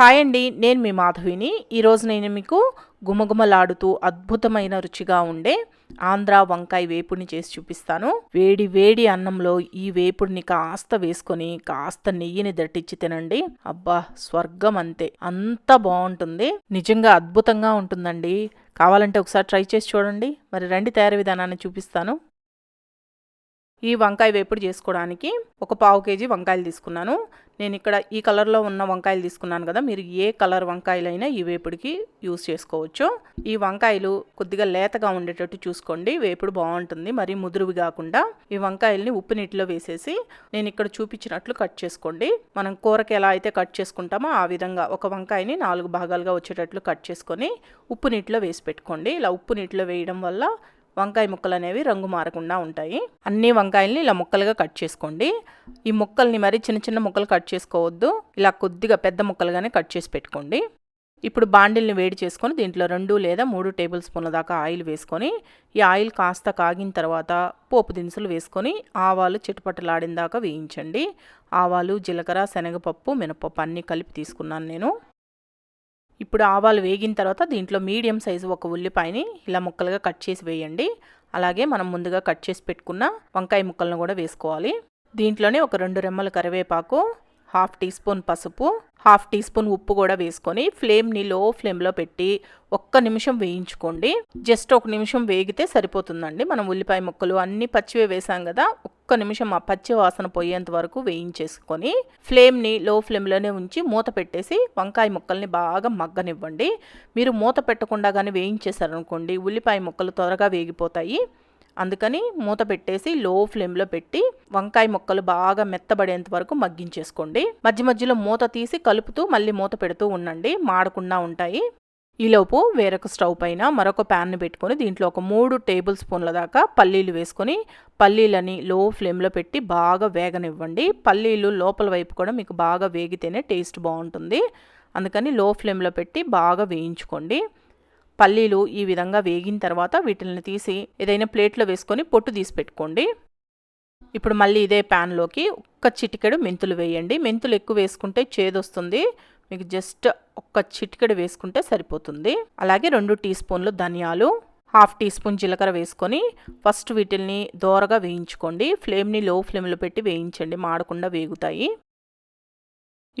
Hi అండి నేను మీ మాధవిని. ఈరోజు నేను మీకు గుమగుమలాడుతూ అద్భుతమైన రుచిగా ఉండే ఆంధ్ర వంకాయ వేపుడిని చేసి చూపిస్తాను. వేడి వేడి అన్నంలో ఈ వేపుడిని కాస్త వేసుకొని కాస్త నెయ్యిని దట్టించి తినండి. అబ్బా స్వర్గం అంతే. అంత బాగుంటుంది. నిజంగా అద్భుతంగా ఉంటుందండి. కావాలంటే ఒకసారి ట్రై చేసి చూడండి. మరి రండి తయారీ విధానాన్ని చూపిస్తాను. ఈ వంకాయ వేపుడు చేసుకోవడానికి ఒక పావు కేజీ వంకాయలు తీసుకున్నాను. నేను ఇక్కడ ఈ కలర్లో ఉన్న వంకాయలు తీసుకున్నాను కదా మీరు ఏ కలర్ వంకాయలైనా ఈ వేపుడికి యూస్ చేసుకోవచ్చు. ఈ వంకాయలు కొద్దిగా లేతగా ఉండేటట్టు చూసుకోండి వేపుడు బాగుంటుంది. మరి ముదురువి కాకుండా ఈ వంకాయల్ని ఉప్పు నీటిలో వేసేసి నేను ఇక్కడ చూపించినట్లు కట్ చేసుకోండి. మనం కూరకి ఎలా అయితే కట్ చేసుకుంటామో ఆ విధంగా ఒక వంకాయని నాలుగు భాగాలుగా వచ్చేటట్లు కట్ చేసుకొని ఉప్పు నీటిలో వేసి పెట్టుకోండి. ఇలా ఉప్పు నీటిలో వేయడం వల్ల వంకాయ ముక్కలు అనేవి రంగు మారకుండా ఉంటాయి. అన్ని వంకాయల్ని ఇలా ముక్కలుగా కట్ చేసుకోండి. ఈ ముక్కల్ని మరి చిన్న చిన్న ముక్కలు కట్ చేసుకోవద్దు. ఇలా కొద్దిగా పెద్ద ముక్కలుగానే కట్ చేసి పెట్టుకోండి. ఇప్పుడు బాండిల్ని వేడి చేసుకొని దీంట్లో రెండు లేదా మూడు టేబుల్ స్పూన్ల దాకా ఆయిల్ వేసుకొని ఈ ఆయిల్ కాస్త కాగిన తర్వాత పోపు దినుసులు వేసుకొని ఆవాలు చిటపటలాడిన దాకా వేయించండి. ఆవాలు జీలకర్ర శనగపప్పు మినపప్పు అన్నీ కలిపి తీసుకున్నాను నేను. ఇప్పుడు ఆవాలు వేగిన తర్వాత దీంట్లో మీడియం సైజు ఒక ఉల్లిపాయని ఇలా ముక్కలుగా కట్ చేసి వేయండి. అలాగే మనం ముందుగా కట్ చేసి పెట్టుకున్న వంకాయ ముక్కలను కూడా వేసుకోవాలి. దీంట్లోనే ఒక రెండు రెమ్మల కరివేపాకు హాఫ్ టీ స్పూన్ పసుపు హాఫ్ టీ స్పూన్ ఉప్పు కూడా వేసుకొని ఫ్లేమ్ని లో ఫ్లేమ్లో పెట్టి ఒక్క నిమిషం వేయించుకోండి. జస్ట్ ఒక నిమిషం వేగితే సరిపోతుందండి. మనం ఉల్లిపాయ ముక్కలు అన్ని పచ్చివే వేసాం కదా ఒక్క నిమిషం ఆ పచ్చి వాసన పోయేంత వరకు వేయించేసుకొని ఫ్లేమ్ని లో ఫ్లేమ్లోనే ఉంచి మూత పెట్టేసి వంకాయ ముక్కల్ని బాగా మగ్గనివ్వండి. మీరు మూత పెట్టకుండా కానీ వేయించేశారనుకోండి ఉల్లిపాయ ముక్కలు త్వరగా వేగిపోతాయి. అందుకని మూత పెట్టేసి లో ఫ్లేమ్లో పెట్టి వంకాయ ముక్కలు బాగా మెత్తబడేంత వరకు మగ్గించేసుకోండి. మధ్య మధ్యలో మూత తీసి కలుపుతూ మళ్ళీ మూత పెడుతూ ఉండండి. మాడకుండా ఉంటాయి. ఈలోపు వేరొక స్టవ్ పైన మరొక ప్యాన్ని పెట్టుకొని దీంట్లో ఒక మూడు టేబుల్ స్పూన్ల దాకా పల్లీలు వేసుకొని పల్లీలని లో ఫ్లేమ్లో పెట్టి బాగా వేగనివ్వండి. పల్లీలు లోపల వైపు కూడా మీకు బాగా వేగితేనే టేస్ట్ బాగుంటుంది. అందుకని లో ఫ్లేమ్లో పెట్టి బాగా వేయించుకోండి. పల్లీలు ఈ విధంగా వేగిన తర్వాత వీటిని తీసి ఏదైనా ప్లేట్లో వేసుకొని పొట్టు తీసి పెట్టుకోండి. ఇప్పుడు మళ్ళీ ఇదే ప్యాన్లోకి ఒక్క చిటికెడు మెంతులు వేయండి. మెంతులు ఎక్కువ వేసుకుంటే చేదొస్తుంది. మీకు జస్ట్ ఒక్క చిటికెడు వేసుకుంటే సరిపోతుంది. అలాగే రెండు టీ స్పూన్లు ధనియాలు హాఫ్ టీ స్పూన్ జీలకర్ర వేసుకొని ఫస్ట్ వీటిల్ని దోరగా వేయించుకోండి. ఫ్లేమ్ని లో ఫ్లేమ్లో పెట్టి వేయించండి. మాడకుండా వేగుతాయి.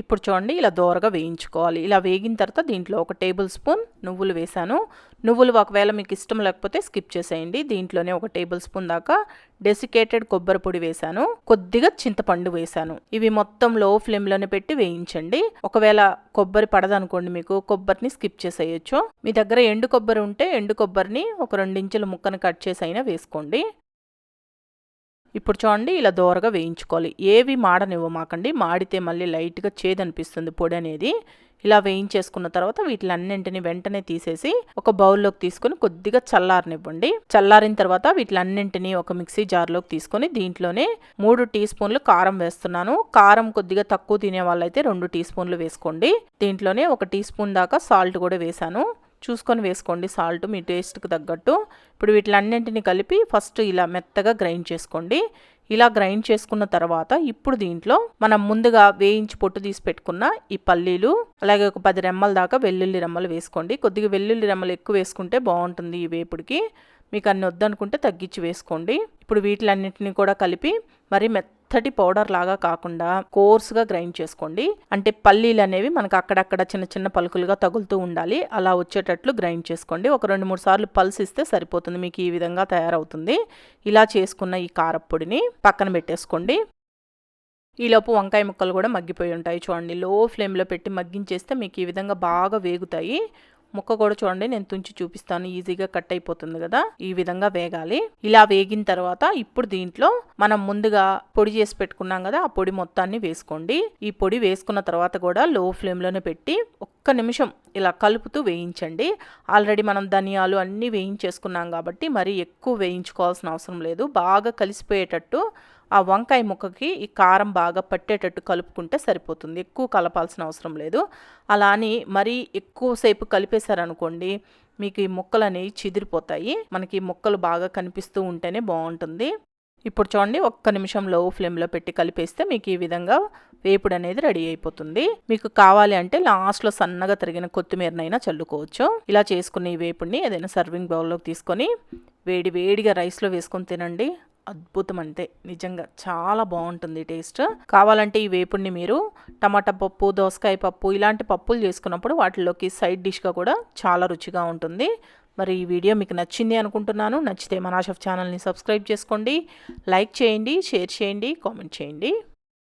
ఇప్పుడు చూడండి ఇలా దోరగా వేయించుకోవాలి. ఇలా వేగిన తర్వాత దీంట్లో ఒక టేబుల్ స్పూన్ నువ్వులు వేశాను. నువ్వులు ఒకవేళ మీకు ఇష్టం లేకపోతే స్కిప్ చేసేయండి. దీంట్లోనే ఒక టేబుల్ స్పూన్ దాకా డెసికేటెడ్ కొబ్బరి పొడి వేశాను. కొద్దిగా చింతపండు వేశాను. ఇవి మొత్తం లో ఫ్లేమ్లోనే పెట్టి వేయించండి. ఒకవేళ కొబ్బరి పడదనుకోండి మీకు కొబ్బరిని స్కిప్ చేసేయచ్చు. మీ దగ్గర ఎండు కొబ్బరి ఉంటే ఎండు కొబ్బరిని ఒక రెండించుల ముక్కను కట్ చేసి అయినా వేసుకోండి. ఇప్పుడు చూడండి ఇలా దోరగా వేయించుకోవాలి. ఏవి మాడనివ్వమాకండి. మాడితే మళ్ళీ లైట్గా చేదనిపిస్తుంది పొడి అనేది. ఇలా వేయించేసుకున్న తర్వాత వీటిలన్నింటిని వెంటనే తీసేసి ఒక బౌల్లోకి తీసుకొని కొద్దిగా చల్లారనివ్వండి. చల్లారిన తర్వాత వీటిలన్నింటినీ ఒక మిక్సీ జార్లోకి తీసుకొని దీంట్లోనే మూడు టీ స్పూన్లు కారం వేస్తున్నాను. కారం కొద్దిగా తక్కువ తినే వాళ్ళైతే రెండు టీ స్పూన్లు వేసుకోండి. దీంట్లోనే ఒక టీ స్పూన్ దాకా సాల్ట్ కూడా వేశాను. చూసుకొని వేసుకోండి. సాల్ట్ మీ టేస్ట్కి తగ్గట్టు. ఇప్పుడు వీటిలన్నింటినీ కలిపి ఫస్ట్ ఇలా మెత్తగా గ్రైండ్ చేసుకోండి. ఇలా గ్రైండ్ చేసుకున్న తర్వాత ఇప్పుడు దీంట్లో మనం ముందుగా వేయించి పొట్టు తీసి పెట్టుకున్న ఈ పల్లీలు అలాగే ఒక పది రెమ్మల దాకా వెల్లుల్లి రెమ్మలు వేసుకోండి. కొద్దిగా వెల్లుల్లి రెమ్మలు ఎక్కువ వేసుకుంటే బాగుంటుంది ఈ వేపుడికి. మీకు అన్ని వద్దనుకుంటే తగ్గించి వేసుకోండి. ఇప్పుడు వీటిలన్నింటినీ కూడా కలిపి మరి మెత్తటి పౌడర్ లాగా కాకుండా కోర్స్గా గ్రైండ్ చేసుకోండి. అంటే పల్లీలు అనేవి మనకు అక్కడక్కడ చిన్న చిన్న పలుకులుగా తగులుతూ ఉండాలి. అలా వచ్చేటట్లు గ్రైండ్ చేసుకోండి. ఒక రెండు మూడు సార్లు పల్స్ ఇస్తే సరిపోతుంది. మీకు ఈ విధంగా తయారవుతుంది. ఇలా చేసుకున్న ఈ కారప్పొడిని పక్కన పెట్టేసుకోండి. ఈలోపు వంకాయ ముక్కలు కూడా మగ్గిపోయి ఉంటాయి. చూడండి లో ఫ్లేమ్లో పెట్టి మగ్గించేస్తే మీకు ఈ విధంగా బాగా వేగుతాయి. ముక్క కూడా చూడండి నేను తుంచి చూపిస్తాను. ఈజీగా కట్ అయిపోతుంది కదా? ఈ విధంగా వేగాలి. ఇలా వేగిన తర్వాత ఇప్పుడు దీంట్లో మనం ముందుగా పొడి చేసి పెట్టుకున్నాం కదా ఆ పొడి మొత్తాన్ని వేసుకోండి. ఈ పొడి వేసుకున్న తర్వాత కూడా లో ఫ్లేమ్లోనే పెట్టి ఒక్క నిమిషం ఇలా కలుపుతూ వేయించండి. ఆల్రెడీ మనం ధనియాలు అన్నీ వేయించేసుకున్నాం కాబట్టి మరి ఎక్కువ వేయించుకోవాల్సిన అవసరం లేదు. బాగా కలిసిపోయేటట్టు ఆ వంకాయ ముక్కకి ఈ కారం బాగా పట్టేటట్టు కలుపుకుంటే సరిపోతుంది. ఎక్కువ కలపాల్సిన అవసరం లేదు. అలా అని మరీ ఎక్కువసేపు కలిపేశారనుకోండి మీకు ఈ ముక్కలు అనేవి చిదిరిపోతాయి. మనకి ఈ ముక్కలు బాగా కనిపిస్తూ ఉంటేనే బాగుంటుంది. ఇప్పుడు చూడండి ఒక్క నిమిషం లో ఫ్లేమ్లో పెట్టి కలిపేస్తే మీకు ఈ విధంగా వేపుడు అనేది రెడీ అయిపోతుంది. మీకు కావాలి అంటే లాస్ట్లో సన్నగా తరిగిన కొత్తిమీరనైనా చల్లుకోవచ్చు. ఇలా చేసుకున్న ఈ వేపుడిని ఏదైనా సర్వింగ్ బౌల్లోకి తీసుకొని వేడి వేడిగా రైస్లో వేసుకొని తినండి. అద్భుతం అంతే నిజంగా చాలా బాగుంటుంది టేస్ట్. కావాలంటే ఈ వేపుడిని మీరు టమాటా పప్పు దోసకాయ పప్పు ఇలాంటి పప్పులు చేసుకున్నప్పుడు వాటిలోకి సైడ్ డిష్గా కూడా చాలా రుచిగా ఉంటుంది. మరి ఈ వీడియో మీకు నచ్చింది అనుకుంటున్నాను. నచ్చితే మనాషఫ్ ఛానల్ని సబ్స్క్రైబ్ చేసుకోండి. లైక్ చేయండి షేర్ చేయండి కామెంట్ చేయండి.